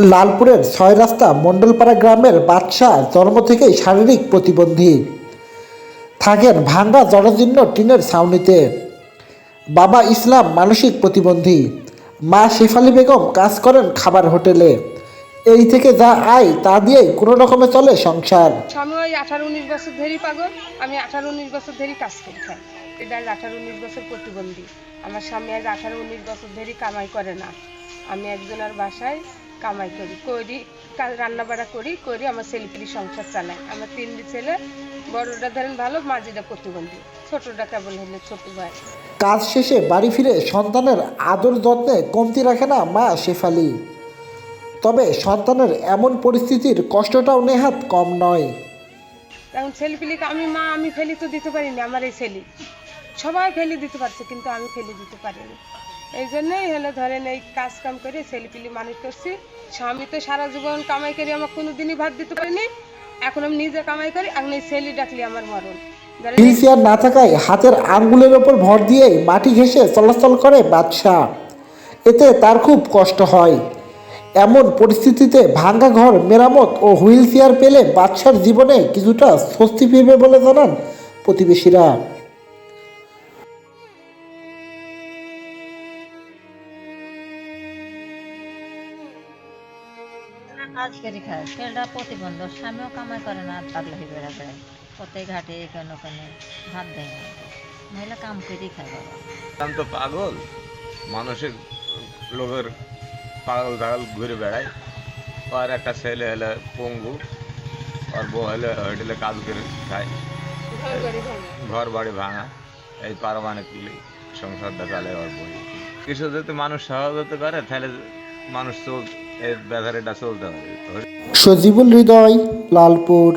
লালপুরের ছয় রাস্তা মণ্ডলপাড়া গ্রামের বাদশাহ জন্ম থেকেই শারীরিক প্রতিবন্ধী। থাকেন ভাঙ্গা জরাজীর্ণ টিনের ছাউনিতে। বাবা ইসলাম মানসিক প্রতিবন্ধী। মা শেফালি বেগম কাজ করেন খাবার হোটেলে। এই থেকে যা আয় তা দিয়েই কোনো রকমে চলে সংসার। আঠারো উনিশ বছর ধরেই পাগল, আমি আঠারো উনিশ বছর কাজ করি খাই। এটা আঠারো উনিশ বছর প্রতিবন্ধী। আমার স্বামী আজ আঠারো উনিশ বছর ধরেই কামাই করে না। আমি একজনের বাসায় কামাই করি করি কা- রান্না বাড়া করি করি আমার ছেলেপিলি সংসার চালাই আমার তিনটি ছেলে বড়টা ধরেন ভালো মাঝিটা প্রতিবন্ধী। ছোটটা কেবল হলে ছোট ভাই। কাজ শেষে বাড়ি ফিরে সন্তানের আদর যত্নে কমতি রাখে না মা শেফালি। তবে সন্তানের এমন পরিস্থিতির কষ্টটাও নেহাত কম নয়। এখন ছেলেপিলিকে আমি মা আমি ফেলি তো দিতে পারিনি আমার এই ছেলে। সবাই ফেলে দিতে পারছে কিন্তু আমি ফেলে দিতে পারিনি। এই জন্যই হলো ধরেন এই কাজ কাম করে ছেলেপিলি মানুষ করছি। স্বামী তো সারা জীবন কামাই করে আমার কোনো দিনই ভাত দিতে পারিনি। এখন আমি নিজে কামাই করি এখন এই ছেলে ডাকলি আমার মরণ। হুইল চেয়ার না থাকায় হাতের আঙ্গুলের ওপর ভর দিয়েই মাটি ঘেঁষে চলাচল করে বাদশাহ। এতে তার খুব কষ্ট হয়। এমন পরিস্থিতিতে ভাঙ্গা ঘর, মেরামত ও হুইল চেয়ার পেলে বাদশার জীবনে কিছুটা স্বস্তি ফিরবে বলে জানান প্রতিবেশীরা। কাজ করে খায় ছেলেটা প্রতিবন্ধ স্বামীও কামাই করে না পাগলা হয়ে বেড়া বেড়ায় প্রত্যেক ঘাটে কেন কেন ভাত দেয় না। মহিলা কাম করেই খায় বাবা। তো পাগল। মানুষের লোকের পাগল টাগল ঘুরে বেড়ায়। আর একটা ছেলে হলে পঙ্গু আর বউ হলে হোটেলে কাজ করে খায়। ঘর বাড়ি ভাঙা। এই পারমাণিক সংসারটা চালে আর বই। কিছু যদি মানুষ সহযোগিতা করে তাহলে মানুষ চল এই ব্যাপারটা চলতে হবে। সজীবুল হৃদয় লালপুর।